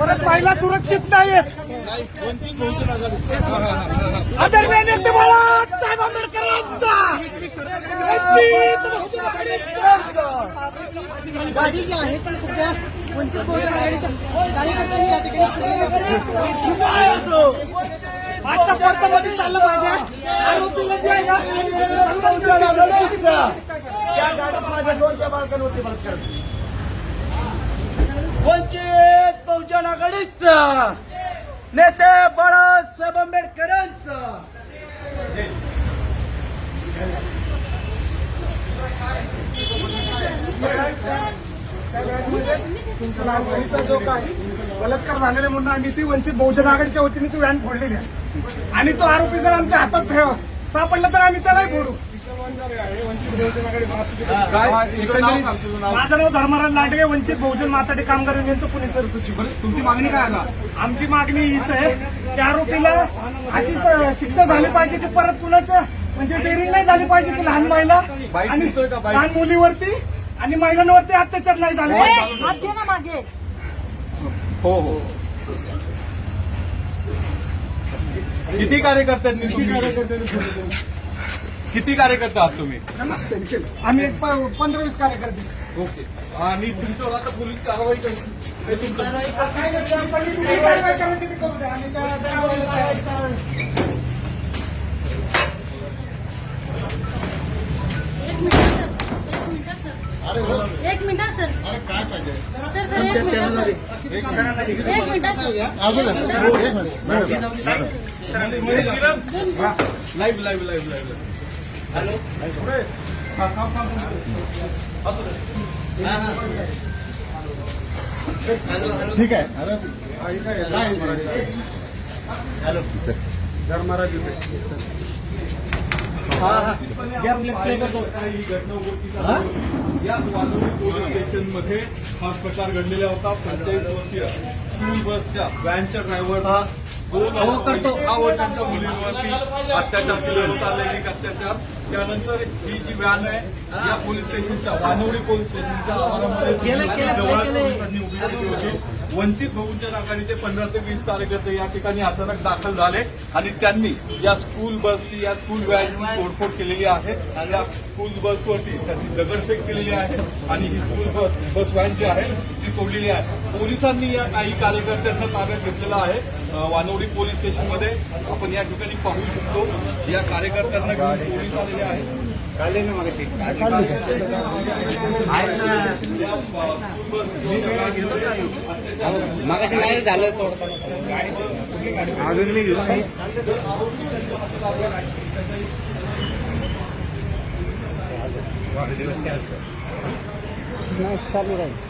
परत महिला सुरक्षित नाहीत आदरणीय नेते बाळासाहेब आंबेडकरांचा. गाडी जी आहे ती सध्या वंचित बहुजन आघाडीच्या आता कोर्टामध्ये चाललं पाहिजे. आरोपीला जे आहे ना त्या गाडीत माझ्या दोनच्या बाळकांवरती बलात्कार वंचित! बहुजन आघाडीचा. नेते बाळासाहेब आंबेडकरांच. तुमचा जो काय बलात्कार झालेला म्हणून आम्ही ती वंचित बहुजन आघाडीच्या वतीने ती व्हॅन फोडलेली आहे. आणि तो आरोपी जर आमच्या हातात फेव सापडला तर आम्ही त्यालाही फोडू. माझं नाव धर्मराज लांडगे वंचित बहुजन माताडे कामगार युनियनचं पुणे सरसचिव तुमची मागणी काय आता? आमची मागणी हीच आहे की आरोपीला अशीच शिक्षा झाली पाहिजे की परत कुणाचं म्हणजे डेअरिंग नाही झाली पाहिजे की लहान महिला आणि? लहान मुलीवरती आणि महिलांवरती अत्याचार नाही झाले पाहिजे. ना मागे. हो हो. किती कार्यकर्ते आहेत तुम्ही? किती कार्यकर्ते आहात तुम्ही? आम्ही एक पंधरा वीस कार्यकर्ते. ओके. आणि तुमच्यावर आता पोलीस कारवाई करतील हे तुमचं काय नाही, त्या पोलीस जी कारवाई करायची ती करू द्या. आम्ही त्या- त्या- एक मिनिट सर. एक मिनिट सर एक मिनिट सर सर सर एक मिनिट सर एक minute sir live live live live ठीक आहे काय ही घटना उघडकीस आली. या वानवडी पोलीस स्टेशनमध्ये हा प्रकार घडलेला होता पंचायत वर्षीय स्कूल बसच्या व्हॅनच्या ड्रायव्हर दोन वर्षांच्या मुलींवरती अत्याचार केला होता लैंगिक अत्याचार त्यानंतर ही जी व्हॅन आहे या पोलीस स्टेशनच्या वानवडी पोलीस स्टेशनच्या आवारामध्ये पोलिसांनी उभी केली होती. वंचित बहुजन आघाडीचे पंधरा ते वीस कार्यकर्ते या ठिकाणी अचानक दाखल झाले आणि त्यांनी या स्कूल बसची या स्कूल व्हॅनची तोडफोड केलेली आहे आणि या स्कूल बसवरती त्यांनी दगडफेक केलेली आहे आणि ही स्कूल बस बस व्हॅन जी आहे ती तोडलेली आहे. पोलिसांनी या काही कार्यकर्त्यांना ताब्यात घेतलेलं आहे. वानवडी पोलीस स्टेशनमध्ये आपण या ठिकाणी पाहू शकतो. या कार्यकर्त्यांना घेऊन पोलीस आलेले आहेत. मगाशी नाही झालं तोडताना. अजून मी घेऊन वाढदिवस चालू राहील.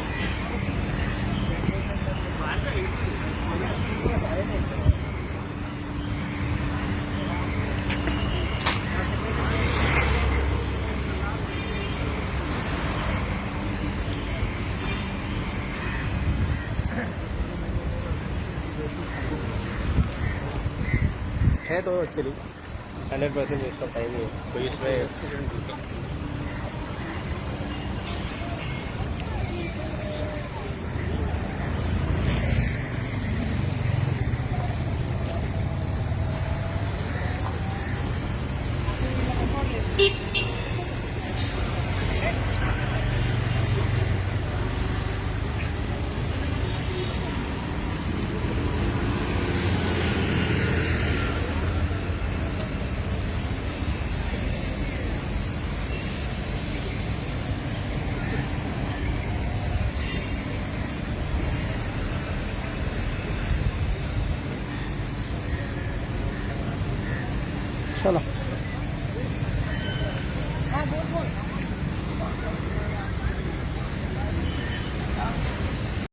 है तो एक्चुअली हंड्रेड परसेंट इसका टाइम है। कोई इसमें चला. हा बोल बोल